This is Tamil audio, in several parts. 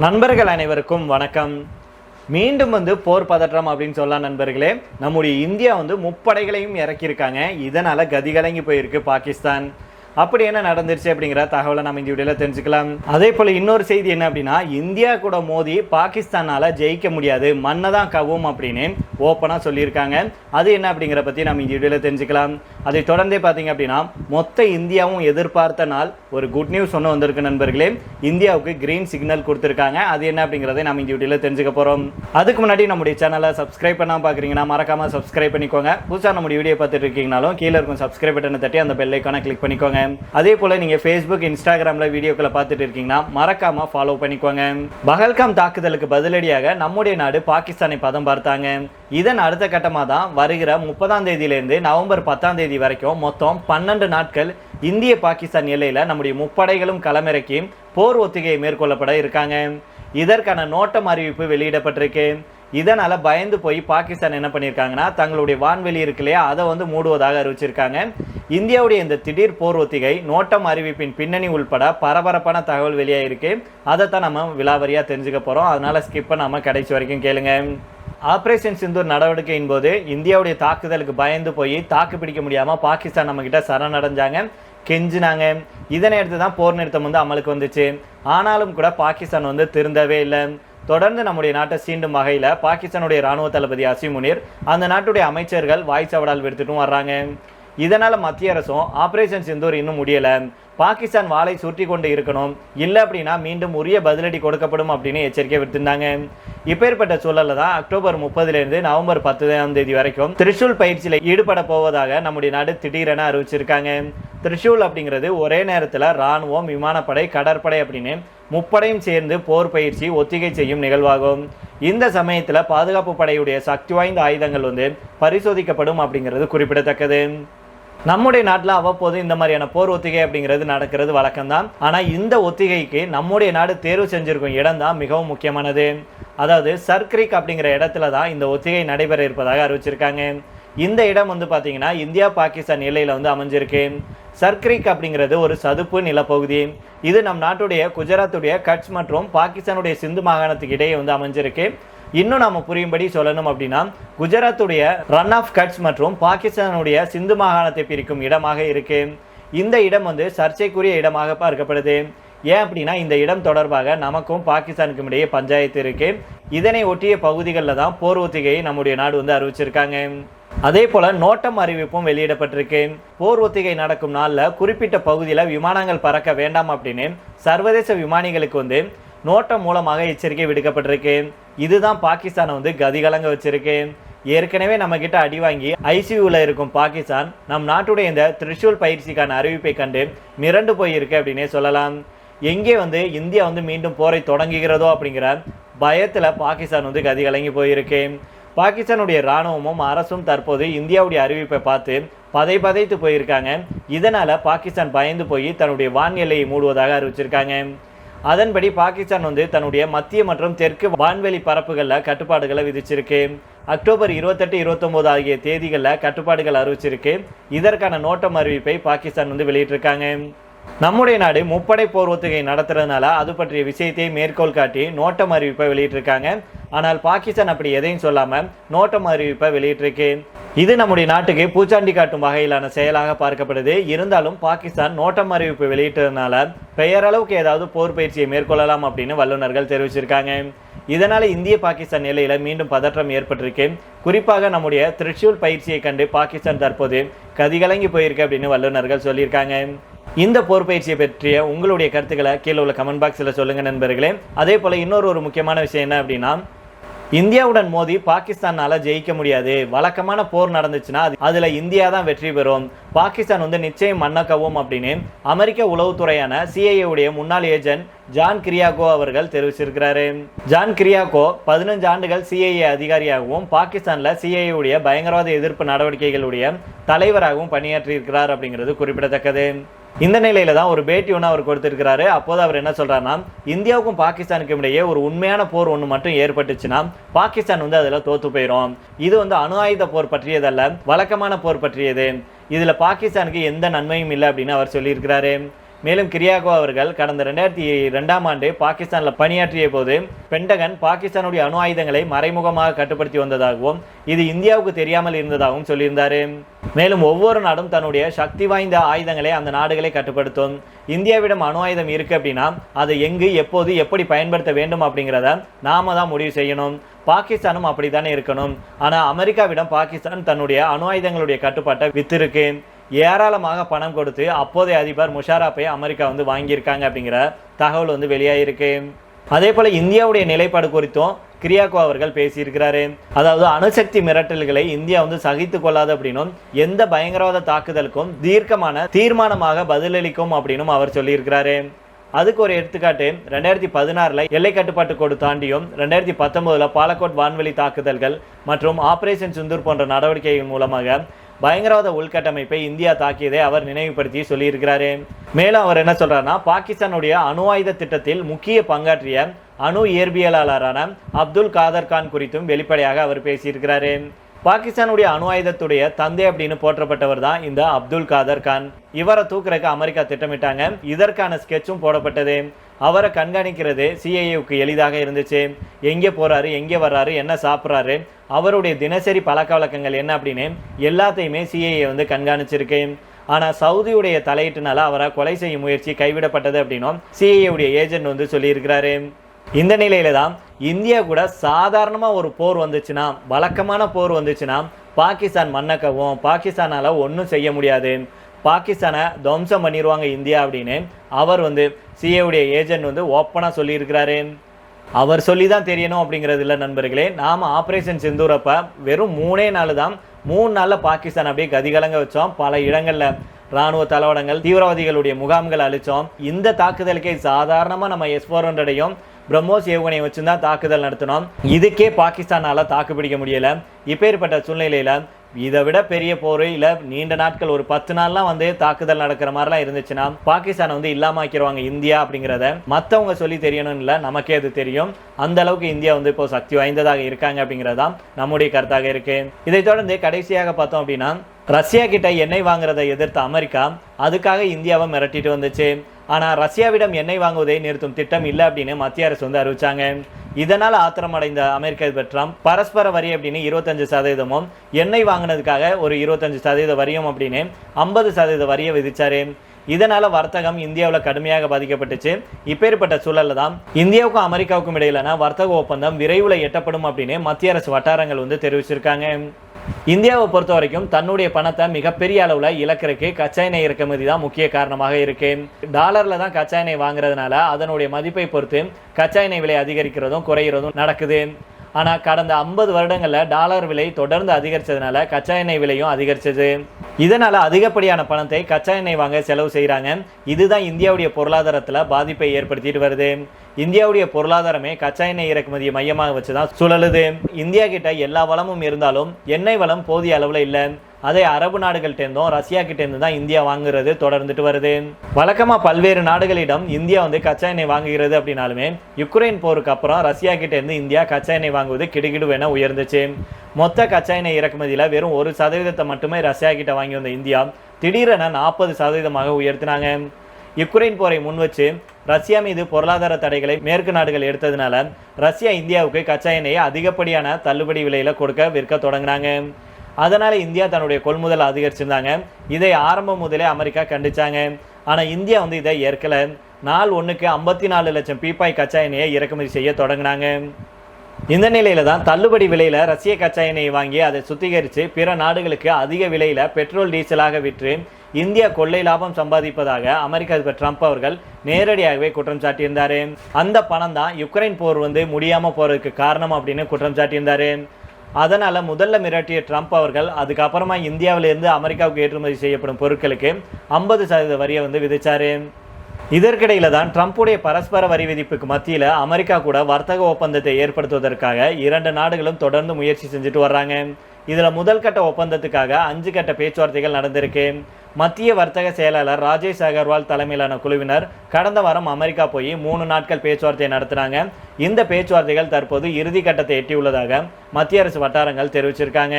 நண்பர்கள் அனைவருக்கும் வணக்கம். மீண்டும் வந்து போர் பதற்றம் அப்படின்னு சொல்லலாம் நண்பர்களே. நம்முடைய இந்தியா வந்து முப்படைகளையும் இறக்கியிருக்காங்க. இதனால் கதிகலங்கி போயிருக்கு பாகிஸ்தான். அப்படி என்ன நடந்துருச்சு அப்படிங்கிற தகவலை நம்ம இந்த வீடியோவில் தெரிஞ்சுக்கலாம். அதே போல் இன்னொரு செய்தி என்ன அப்படின்னா இந்தியா கூட மோதி பாகிஸ்தானால ஜெயிக்க முடியாது மண்ணை தான் கவும் அப்படின்னு ஓப்பனாக சொல்லியிருக்காங்க. அது என்ன அப்படிங்கிற பற்றி நம்ம இந்த வீடியோவில் தெரிஞ்சுக்கலாம். அதை தொடர்ந்தே பார்த்தீங்க அப்படின்னா மொத்த இந்தியாவும் எதிர்பார்த்த நாள் ஒரு குட் நியூஸ் ஒன்று வந்திருக்கு நண்பர்களே. இந்தியாவுக்கு கிரீன் சிக்னல் கொடுத்துருக்காங்க. அது என்ன அப்படிங்கிறதை நம்ம இந்த வீடியோவில் தெரிஞ்சுக்க போகிறோம் அதுக்கு முன்னாடி நம்முடைய சேனலை சப்ஸ்கிரைப் பண்ணாமல் பார்க்குறீங்கன்னா மறக்காமல் சப்ஸ்கிரைப் பண்ணிக்கோங்க. புதுசாக நம்முடைய வீடியோ பார்த்துட்டு இருக்கீங்கனாலும் கீழே இருக்கும் சப்ஸ்கிரைப் பட்டனை தட்டி அந்த பெல்லைக்கான கிளிக் பண்ணிக்கோங்க. அதே போல் நீங்கள் ஃபேஸ்புக் இன்ஸ்டாகிராமில் வீடியோக்களை பார்த்துட்டு இருக்கீங்கன்னா மறக்காமல் ஃபாலோ பண்ணிக்கோங்க. பகல்காம் தாக்குதலுக்கு பதிலடியாக நம்முடைய நாடு பாகிஸ்தானை பதம் பார்த்தாங்க. இதன் அடுத்த கட்டமாக தான் வருகிற முப்பதாம் தேதியிலேருந்து நவம்பர் பத்தாம் தேதி வரைக்கும் மொத்தம் பன்னெண்டு நாட்கள் இந்திய பாகிஸ்தான் எல்லையில் நம்முடைய முப்படைகளும் களமிறக்கி போர் ஒத்திகையை மேற்கொள்ளப்பட இருக்காங்க. இதற்கான நோட்டம் அறிவிப்பு வெளியிடப்பட்டிருக்கு. இதனால் பயந்து போய் பாகிஸ்தான் என்ன பண்ணியிருக்காங்கன்னா தங்களுடைய வான்வெளி இருக்கு இல்லையா அதை வந்து மூடுவதாக அறிவிச்சிருக்காங்க. இந்தியாவுடைய இந்த திடீர் போர் ஒத்திகை நோட்டம் அறிவிப்பின் பின்னணி உள்பட பரபரப்பான தகவல் வெளியாயிருக்கு. அதைத்தான் நம்ம விலாவரியாக தெரிஞ்சுக்க போகிறோம் அதனால் ஸ்கிப் பண்ணாமல் கடைசி வரைக்கும் கேளுங்க. ஆப்ரேஷன் சிந்தூர் நடவடிக்கையின் போது இந்தியாவுடைய தாக்குதலுக்கு பயந்து போய் தாக்கு பிடிக்க முடியாமல் பாகிஸ்தான் நம்மக்கிட்ட சரணடைஞ்சாங்க கெஞ்சினாங்க. இதனை அடுத்து தான் போர் நிறுத்தம் வந்து அமலுக்கு வந்துச்சு. ஆனாலும் கூட பாகிஸ்தான் வந்து திருந்தவே இல்லை. தொடர்ந்து நம்முடைய நாட்டை சீண்டும் வகையில் பாகிஸ்தானுடைய ராணுவ தளபதி அசிம் முனீர் அந்த நாட்டுடைய அமைச்சர்கள் வாய் சவடால் விடுத்துட்டும் வர்றாங்க. இதனால் மத்திய அரசும் ஆப்ரேஷன் சிந்தூர் இன்னும் முடியலை. பாகிஸ்தான் வாளை சுற்றி கொண்டு இருக்கணும். இல்லை அப்படின்னா மீண்டும் உரிய பதிலடி கொடுக்கப்படும் அப்படின்னு எச்சரிக்கை விடுத்திருந்தாங்க. இப்பேற்பட்ட சூழல்ல தான் அக்டோபர் முப்பதுலேருந்து நவம்பர் பத்தாம் தேதி வரைக்கும் திரிசூல் பயிற்சியில் ஈடுபட போவதாக நம்முடைய நாடு திடீரென அறிவிச்சிருக்காங்க. திரிசூல் அப்படிங்கிறது ஒரே நேரத்தில் ராணுவம் விமானப்படை கடற்படை அப்படின்னு முப்படையும் சேர்ந்து போர் பயிற்சி ஒத்திகை செய்யும் நிகழ்வாகும். இந்த சமயத்தில் பாதுகாப்பு படையுடைய சக்தி வாய்ந்த ஆயுதங்கள் வந்து பரிசோதிக்கப்படும் அப்படிங்கிறது குறிப்பிடத்தக்கது. நம்முடைய நாட்டில் அவ்வப்போது இந்த மாதிரியான போர் ஒத்திகை அப்படிங்கிறது நடக்கிறது வழக்கம்தான். ஆனால் இந்த ஒத்திகைக்கு நம்முடைய நாடு தேர்வு செஞ்சிருக்கும் இடம் தான் மிகவும் முக்கியமானது. அதாவது சர்க்ரிக் அப்படிங்கிற இடத்துல தான் இந்த ஒத்திகை நடைபெற இருப்பதாக அறிவிச்சிருக்காங்க. இந்த இடம் வந்து பார்த்தீங்கன்னா இந்தியா பாகிஸ்தான் எல்லையில் வந்து அமைஞ்சிருக்கு. சர்க்ரிக் அப்படிங்கிறது ஒரு சதுப்பு நிலப்பகுதி. இது நம் நாட்டுடைய குஜராத்துடைய கட்ச் மற்றும் பாகிஸ்தானுடைய சிந்து மாகாணத்துக்கு இடையே வந்து அமைஞ்சிருக்கு. இன்னும் நம்ம புரியும்படி சொல்லணும் அப்படின்னா குஜராத்துடைய ரன் ஆஃப் கட்ச் மற்றும் பாகிஸ்தானுடைய சிந்து மாகாணத்தை பிரிக்கும் இடமாக இருக்கு. இந்த இடம் வந்து சர்ச்சைக்குரிய இடமாக பார்க்கப்படுது. ஏன் அப்படின்னா இந்த இடம் தொடர்பாக நமக்கும் பாகிஸ்தானுக்கும் இடையே பஞ்சாயத்து இருக்கு. இதனை ஒட்டிய பகுதிகளில் தான் போர் ஒத்திகையை நம்முடைய நாடு வந்து அறிவிச்சிருக்காங்க. அதே போல நோட்டம் அறிவிப்பும் வெளியிடப்பட்டிருக்கு. போர் ஒத்திகை நடக்கும் நாளில் குறிப்பிட்ட பகுதியில் விமானங்கள் பறக்க வேண்டாம் அப்படின்னு சர்வதேச விமானிகளுக்கு வந்து நோட்டம் மூலமாக எச்சரிக்கை விடுக்கப்பட்டிருக்கு. இதுதான் பாகிஸ்தானை வந்து கதிகலங்க வச்சிருக்கு. ஏற்கனவே நம்ம கிட்ட அடி வாங்கி ஐசியூவில் இருக்கும் பாகிஸ்தான் நம் நாட்டுடைய இந்த திரிசூல் பயிற்சிக்கான அறிவிப்பை கண்டு மிரண்டு போயிருக்கு அப்படின்னே சொல்லலாம். எங்கே வந்து இந்தியா வந்து மீண்டும் போரை தொடங்குகிறதோ அப்படிங்கிற பயத்தில் பாகிஸ்தான் வந்து கதிகலங்கி போயிருக்கு. பாகிஸ்தானுடைய இராணுவமும் அரசும் தற்போது இந்தியாவுடைய அறிவிப்பை பார்த்து பதை பதைத்து போயிருக்காங்க. இதனால் பாகிஸ்தான் பயந்து போய் தன்னுடைய வான் எல்லையை மூடுவதாக அறிவிச்சிருக்காங்க. அதன்படி பாகிஸ்தான் வந்து தன்னுடைய மத்திய மற்றும் தெற்கு வான்வெளி பரப்புகளில் கட்டுப்பாடுகளை விதிச்சிருக்கு. அக்டோபர் இருபத்தெட்டு இருபத்தொம்போது ஆகிய தேதிகளில் கட்டுப்பாடுகள் அறிவிச்சிருக்கு. இதற்கான நோட்டம் அறிவிப்பை பாகிஸ்தான் வந்து வெளியிட்டிருக்காங்க. நம்முடைய நாடு முப்படை போர் ஒத்திகை நடத்துறதுனால அது பற்றிய விஷயத்தை மேற்கோள் காட்டி நோட்டம் அறிவிப்பை வெளியிட்டிருக்காங்க. ஆனால் பாகிஸ்தான் அப்படி எதையும் சொல்லாமல் நோட்டம் அறிவிப்பை வெளியிட்டிருக்கு. இது நம்முடைய நாட்டுக்கு பூச்சாண்டி காட்டும் வகையிலான செயலாக பார்க்கப்படுது. இருந்தாலும் பாகிஸ்தான் நோட்டம் அறிவிப்பு வெளியிட்டதுனால பெயரளவுக்கு ஏதாவது போர் பயிற்சியை மேற்கொள்ளலாம் அப்படின்னு வல்லுநர்கள் தெரிவிச்சிருக்காங்க. இதனால் இந்திய பாகிஸ்தான் நிலையில் மீண்டும் பதற்றம் ஏற்பட்டிருக்கு. குறிப்பாக நம்முடைய திரிஷூல் பயிற்சியை கண்டு பாகிஸ்தான் தற்போது கதிகலங்கி போயிருக்கு அப்படின்னு வல்லுநர்கள் சொல்லியிருக்காங்க. இந்த போர் பயிற்சியை பற்றிய உங்களுடைய கருத்துக்களை கீழே உள்ள கமெண்ட் பாக்ஸில் சொல்லுங்கள் நண்பர்களே. அதே போல் இன்னொரு ஒரு முக்கியமான விஷயம் என்ன அப்படின்னா இந்தியாவுடன் மோதி பாகிஸ்தானால் ஜெயிக்க முடியாது. வழக்கமான போர் நடந்துச்சுன்னா அது- இந்தியா தான் வெற்றி பெறும். பாகிஸ்தான் வந்து நிச்சயம் மன்னக்கவும் அப்படின்னு அமெரிக்க உளவுத்துறையான சிஐஏவுடைய முன்னாள் ஏஜென்ட் ஜான் கிரியாகோ அவர்கள் தெரிவிச்சிருக்கிறாரு. ஜான் கிரியாகோ பதினஞ்சு ஆண்டுகள் சிஐஏ அதிகாரியாகவும் பாகிஸ்தானில் சிஐஏவுடைய பயங்கரவாத எதிர்ப்பு நடவடிக்கைகளுடைய தலைவராகவும் பணியாற்றியிருக்கிறார் அப்படிங்கிறது குறிப்பிடத்தக்கது. இந்த நிலையில தான் ஒரு பேட்டி ஒன்று அவர் கொடுத்திருக்கிறாரு. அப்போது அவர் என்ன சொல்கிறாருன்னா இந்தியாவுக்கும் பாகிஸ்தானுக்கும் இடையே ஒரு உண்மையான போர் ஒன்று மட்டும் ஏற்பட்டுச்சுன்னா பாகிஸ்தான் வந்து அதில் தோற்று போயிடும் இது வந்து அணு ஆயுத போர் பற்றியதல்ல வழக்கமான போர் பற்றியது. இதில் பாகிஸ்தானுக்கு எந்த நன்மையும் இல்லை அப்படின்னு அவர் சொல்லியிருக்கிறாரு. மேலும் கிரியாகோ அவர்கள் கடந்த ரெண்டாயிரத்தி ரெண்டாம் ஆண்டு பாகிஸ்தானில் பணியாற்றிய போது பென்டகன் பாகிஸ்தானுடைய அணு ஆயுதங்களை மறைமுகமாக கட்டுப்படுத்தி வந்ததாகவும் இது இந்தியாவுக்கு தெரியாமல் இருந்ததாகவும் சொல்லியிருந்தார். மேலும் ஒவ்வொரு நாடும் தன்னுடைய சக்தி வாய்ந்த ஆயுதங்களை அந்த நாடுகளை கட்டுப்படுத்தும். இந்தியாவிடம் அணு ஆயுதம் இருக்குது அப்படின்னா அதை எங்கு எப்போது எப்படி பயன்படுத்த வேண்டும் அப்படிங்கிறத நாம தான் முடிவு செய்யணும். பாகிஸ்தானும் அப்படித்தானே இருக்கணும். ஆனால் அமெரிக்காவிடம் பாகிஸ்தான் தன்னுடைய அணு ஆயுதங்களுடைய கட்டுப்பாட்டை வித்திருக்கு. ஏராளமாக பணம் கொடுத்து அப்போதைய அதிபர் முஷாரப்பை அமெரிக்கா வந்து வாங்கியிருக்காங்க அப்படிங்கிற தகவல் வந்து வெளியாகிருக்கு அதே போல் இந்தியாவுடைய நிலைப்பாடு குறித்தும் கிரியாக்கோ அவர்கள் பேசியிருக்கிறாரு. அதாவது அணுசக்தி மிரட்டல்களை இந்தியா வந்து சகித்து கொள்ளாது அப்படின்னும் எந்த பயங்கரவாத தாக்குதலுக்கும் தீர்க்கமான தீர்மானமாக பதிலளிக்கும் அப்படின்னும் அவர் சொல்லியிருக்கிறாரு. அதுக்கு ஒரு எடுத்துக்காட்டு ரெண்டாயிரத்தி பதினாறில் எல்லை கட்டுப்பாட்டு கோடு தாண்டியும் ரெண்டாயிரத்தி பத்தொம்போதில் பாலக்கோட் வான்வெளி தாக்குதல்கள் மற்றும் ஆபரேஷன் சுந்தூர் போன்ற நடவடிக்கைகள் மூலமாக பயங்கரவாத உள்கட்டமைப்பை இந்தியா தாக்கியதை அவர் நினைவுபடுத்தி சொல்லியிருக்கிறாரு. மேலும் அவர் என்ன சொல்கிறாருன்னா பாகிஸ்தானுடைய அணு ஆயுத திட்டத்தில் முக்கிய பங்காற்றிய அணு இயற்பியலாளரான அப்துல் காதர் கான் குறித்தும் வெளிப்படையாக அவர் பேசியிருக்கிறாரு. பாகிஸ்தானுடைய அணு ஆயுதத்துடைய தந்தை அப்படின்னு போற்றப்பட்டவர் தான் இந்த அப்துல் காதர் கான். இவரை தூக்குறதுக்கு அமெரிக்கா திட்டமிட்டாங்க. இதற்கான ஸ்கெட்சும் போடப்பட்டது. அவரை கண்காணிக்கிறது சிஐஏவுக்கு எளிதாக இருந்துச்சு. எங்கே போகிறாரு எங்கே வர்றாரு என்ன சாப்பிட்றாரு அவருடைய தினசரி பழக்க வழக்கங்கள் என்ன அப்படின்னு எல்லாத்தையுமே சிஐஏ வந்து கண்காணிச்சிருக்கு. ஆனால் சவுதியுடைய தலையீட்டுனால அவரை கொலை செய்யும் முயற்சி கைவிடப்பட்டது அப்படின்னும் சிஐஏவுடைய ஏஜென்ட் வந்து சொல்லியிருக்கிறாரு. இந்த நிலையில தான் இந்தியா கூட சாதாரணமாக ஒரு போர் வந்துச்சுன்னா வழக்கமான போர் வந்துச்சுன்னா பாகிஸ்தான் மன்னக்கவும் பாகிஸ்தானால ஒன்றும் செய்ய முடியாது. பாகிஸ்தானை துவம்சம் பண்ணிடுவாங்க இந்தியா அப்படின்னு அவர் வந்து சிஏவுடைய ஏஜென்ட் வந்து ஓப்பனாக சொல்லியிருக்கிறாரு. அவர் சொல்லி தான் தெரியணும் அப்படிங்கிறது இல்லை நண்பர்களே. நாம் ஆப்ரேஷன் செந்தூரப்ப வெறும் மூணே நாள் தான் மூணு நாளில் பாகிஸ்தான் அப்படியே கதிகலங்க வச்சோம். பல இடங்களில் ராணுவ தளவாடங்கள் தீவிரவாதிகளுடைய முகாம்கள் அழிச்சோம். இந்த தாக்குதலுக்கே சாதாரணமாக நம்ம எஸ் ஃபோர் ஹண்ட்ரடையும் பிரம்மோஸ் ஏவுகணையை வச்சு தான் தாக்குதல் நடத்தினோம். இதுக்கே பாகிஸ்தானால தாக்கு பிடிக்க இப்பேற்பட்ட சூழ்நிலையில் இதை விட பெரிய போர் இல்லை நீண்ட நாட்கள் ஒரு பத்து நாள்லாம் வந்து தாக்குதல் நடக்கிற மாதிரிலாம் இருந்துச்சுன்னா பாகிஸ்தானை வந்து இல்லாமாக்கிடுவாங்க இந்தியா அப்படிங்கிறத மற்றவங்க சொல்லி தெரியணும்னு இல்லை நமக்கே அது தெரியும். அந்த அளவுக்கு இந்தியா வந்து இப்போ சக்தி வாய்ந்ததாக இருக்காங்க அப்படிங்கிறதான் நம்முடைய கருத்தாக இருக்கு. இதை தொடர்ந்து கடைசியாக பார்த்தோம் அப்படின்னா ரஷ்யா கிட்ட எண்ணெய் வாங்குறதை எதிர்த்த அமெரிக்கா அதுக்காக இந்தியாவை மிரட்டிட்டு வந்துச்சு. ஆனால் ரஷ்யாவிடம் எண்ணெய் வாங்குவதை நிறுத்தும் திட்டம் இல்லை அப்படின்னு மத்திய அரசு வந்து அறிவிச்சாங்க. இதனால் ஆத்திரமடைந்த அமெரிக்க அதிபர் ட்ரம்ப் பரஸ்பர வரி அப்படின்னு இருபத்தஞ்சு சதவீதமும் எண்ணெய் வாங்கினதுக்காக ஒரு இருபத்தஞ்சு சதவீத வரியும் அப்படின்னு ஐம்பது சதவீத வரியை விதிச்சாரு. இதனால் வர்த்தகம் இந்தியாவில் கடுமையாக பாதிக்கப்பட்டுச்சு. இப்பேற்பட்ட சூழலில் தான் இந்தியாவுக்கும் அமெரிக்காவுக்கும் இடையிலான வர்த்தக ஒப்பந்தம் விரைவில் எட்டப்படும் அப்படின்னு மத்திய அரசு வட்டாரங்கள் வந்து தெரிவிச்சிருக்காங்க. இந்தியாவை பொறுத்த வரைக்கும் தன்னுடைய பணத்தை மிகப்பெரிய அளவில் இழக்கிறதுக்கு கச்சா எண்ணெய் இறக்குமதி தான் முக்கிய காரணமாக இருக்கு. டாலரில் தான் கச்சா எண்ணெய் வாங்குறதுனால அதனுடைய மதிப்பை பொறுத்து கச்சா எண்ணெய் விலை அதிகரிக்கிறதும் குறையிறதும் நடக்குது. ஆனால் கடந்த ஐம்பது வருடங்களில் டாலர் விலை தொடர்ந்து அதிகரித்ததுனால கச்சா எண்ணெய் விலையும் அதிகரிச்சது. இதனால் அதிகப்படியான பணத்தை கச்சா எண்ணெய் வாங்க செலவு செய்கிறாங்க இதுதான் இந்தியாவுடைய பொருளாதாரத்தில் பாதிப்பை ஏற்படுத்திட்டு வருது. இந்தியாவுடைய பொருளாதாரமே கச்சா எண்ணெய் இறக்குமதியை மையமாக வச்சு தான் சுழலுது. இந்தியா கிட்ட எல்லா வளமும் இருந்தாலும் எண்ணெய் வளம் போதிய அளவில் இல்லை. அதே அரபு நாடுகள்கிட்டேருந்தும் ரஷ்யா கிட்டேருந்து தான் இந்தியா வாங்குறது தொடர்ந்துட்டு வருது. வழக்கமாக பல்வேறு நாடுகளிடம் இந்தியா வந்து கச்சா எண்ணெய் வாங்குகிறது அப்படின்னாலுமே யுக்ரைன் போருக்கு அப்புறம் ரஷ்யா கிட்டேருந்து இந்தியா கச்சா எண்ணெய் வாங்குவது கிடுகிடுவென உயர்ந்துச்சு. மொத்த கச்சா எண்ணெய் இறக்குமதியில் வெறும் ஒரு சதவீதத்தை மட்டுமே ரஷ்யா கிட்ட வாங்கி வந்த இந்தியா திடீரென நாற்பது சதவீதமாக உயர்த்தினாங்க. யுக்ரைன் போரை முன் வச்சு ரஷ்யா மீது பொருளாதார தடைகளை மேற்கு நாடுகள் எடுத்ததுனால ரஷ்யா இந்தியாவுக்கு கச்சா எண்ணெயை அதிகப்படியான தள்ளுபடி விலையில் கொடுக்க விற்க தொடங்கினாங்க. அதனால் இந்தியா தன்னுடைய கொள்முதல் அதிகரிச்சிருந்தாங்க. இதை ஆரம்பம் முதலே அமெரிக்கா கண்டிச்சாங்க. ஆனால் இந்தியா வந்து இதை ஏற்கல. நாள் ஒன்றுக்கு ஐம்பத்தி நாலு லட்சம் பீப்பாய் கச்சா எண்ணெயை இறக்குமதி செய்ய தொடங்கினாங்க. இந்த நிலையில தான் தள்ளுபடி விலையில் ரஷ்ய கச்சா எண்ணெயை வாங்கி அதை சுத்திகரித்து பிற நாடுகளுக்கு அதிக விலையில் பெட்ரோல் டீசலாக விற்று இந்தியா கொள்ளை லாபம் சம்பாதிப்பதாக அமெரிக்க அதிபர் ட்ரம்ப் அவர்கள் நேரடியாகவே குற்றம் சாட்டியிருந்தாரு. அந்த பணம் தான் யுக்ரைன் போர் வந்து முடியாமல் போறதுக்கு காரணம் அப்படின்னு குற்றம் சாட்டியிருந்தாரு. அதனால் முதல்ல மிரட்டிய ட்ரம்ப் அவர்கள் அதுக்கப்புறமா இந்தியாவிலேருந்து அமெரிக்காவுக்கு ஏற்றுமதி செய்யப்படும் பொருட்களுக்கு ஐம்பது சதவீத வரியை வந்து விதித்தார் இதற்கிடையில் தான் ட்ரம்ப்புடைய பரஸ்பர வரி விதிப்புக்கு மத்தியில் அமெரிக்கா கூட வர்த்தக ஒப்பந்தத்தை ஏற்படுத்துவதற்காக இரண்டு நாடுகளும் தொடர்ந்து முயற்சி செஞ்சுட்டு வர்றாங்க. இதில் முதல் கட்ட ஒப்பந்தத்துக்காக அஞ்சு கட்ட பேச்சுவார்த்தைகள் நடந்திருக்கு. மத்திய வர்த்தக செயலாளர் ராஜேஷ் அகர்வால் தலைமையிலான குழுவினர் கடந்த வாரம் அமெரிக்கா போய் மூணு நாட்கள் பேச்சுவார்த்தை நடத்தினாங்க. இந்த பேச்சுவார்த்தைகள் தற்போது இறுதி கட்டத்தை எட்டியுள்ளதாக மத்திய அரசு வட்டாரங்கள் தெரிவிச்சிருக்காங்க.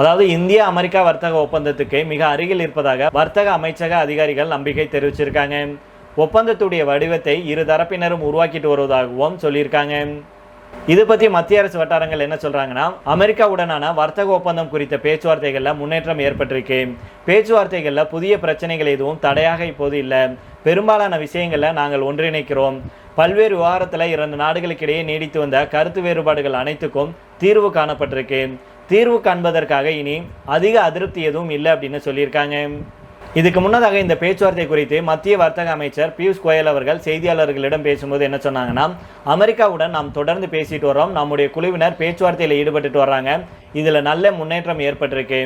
அதாவது இந்தியா அமெரிக்கா வர்த்தக ஒப்பந்தத்துக்கு மிக அருகில் இருப்பதாக வர்த்தக அமைச்சக அதிகாரிகள் நம்பிக்கை தெரிவிச்சிருக்காங்க. ஒப்பந்தத்துடைய வடிவத்தை இரு தரப்பினரும் உருவாக்கிட்டு வருவதாகவும் சொல்லியிருக்காங்க. இது பற்றி மத்திய அரசு வட்டாரங்கள் என்ன சொல்கிறாங்கன்னா அமெரிக்காவுடனான வர்த்தக ஒப்பந்தம் குறித்த பேச்சுவார்த்தைகளில் முன்னேற்றம் ஏற்பட்டிருக்கு. பேச்சுவார்த்தைகளில் புதிய பிரச்சனைகள் எதுவும் தடையாக இப்போது இல்லை. பெரும்பாலான விஷயங்களில் நாங்கள் ஒன்றிணைக்கிறோம். பல்வேறு விவகாரத்தில் இரண்டு நாடுகளுக்கிடையே நீடித்து வந்த கருத்து வேறுபாடுகள் அனைத்துக்கும் தீர்வு காணப்பட்டிருக்கு. தீர்வு காண்பதற்காக இனி அதிக அதிருப்தி எதுவும் இல்லை அப்படின்னு சொல்லியிருக்காங்க. இதுக்கு முன்னதாக இந்த பேச்சுவார்த்தை குறித்து மத்திய வர்த்தக அமைச்சர் பியூஷ் கோயல் அவர்கள் செய்தியாளர்களிடம் பேசும்போது என்ன சொன்னாங்கன்னா அமெரிக்காவுடன் நாம் தொடர்ந்து பேசிட்டு வரோம் நம்முடைய குழுவினர் பேச்சுவார்த்தையில் ஈடுபட்டுட்டு வர்றாங்க இதில் நல்ல முன்னேற்றம் ஏற்பட்டிருக்கு.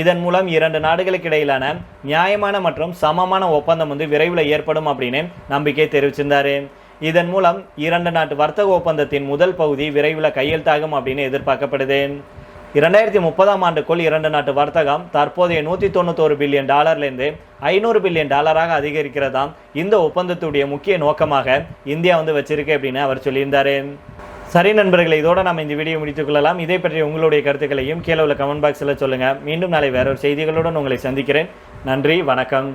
இதன் மூலம் இரண்டு நாடுகளுக்கு இடையிலான நியாயமான மற்றும் சமமான ஒப்பந்தம் வந்து விரைவில் ஏற்படும் அப்படின்னு நம்பிக்கை தெரிவிச்சிருந்தாரு. இதன் மூலம் இரண்டு நாட்டு வர்த்தக ஒப்பந்தத்தின் முதல் பகுதி விரைவில் கையெழுத்தாகும் அப்படின்னு எதிர்பார்க்கப்படுது. இரண்டாயிரத்தி முப்பதாம் ஆண்டுக்குள் இரண்டு நாட்டு வர்த்தகம் தற்போதைய நூற்றி தொண்ணூத்தோரு பில்லியன் டாலர்லேருந்து ஐநூறு பில்லியன் டாலராக அதிகரிக்கிறதாம். இந்த ஒப்பந்தத்துடைய முக்கிய நோக்கமாக இந்தியா வந்து வச்சிருக்கு அப்படின்னு அவர் சொல்லியிருந்தாரு. சரி நண்பர்களை இதோட நம்ம இந்த வீடியோ முடித்துக்கொள்ளலாம் இதை பற்றி உங்களுடைய கருத்துக்களையும் கீழே உள்ள கமெண்ட் பாக்ஸில் சொல்லுங்கள் மீண்டும் நாளை வேறொரு செய்திகளுடன் உங்களை சந்திக்கிறேன். நன்றி வணக்கம்.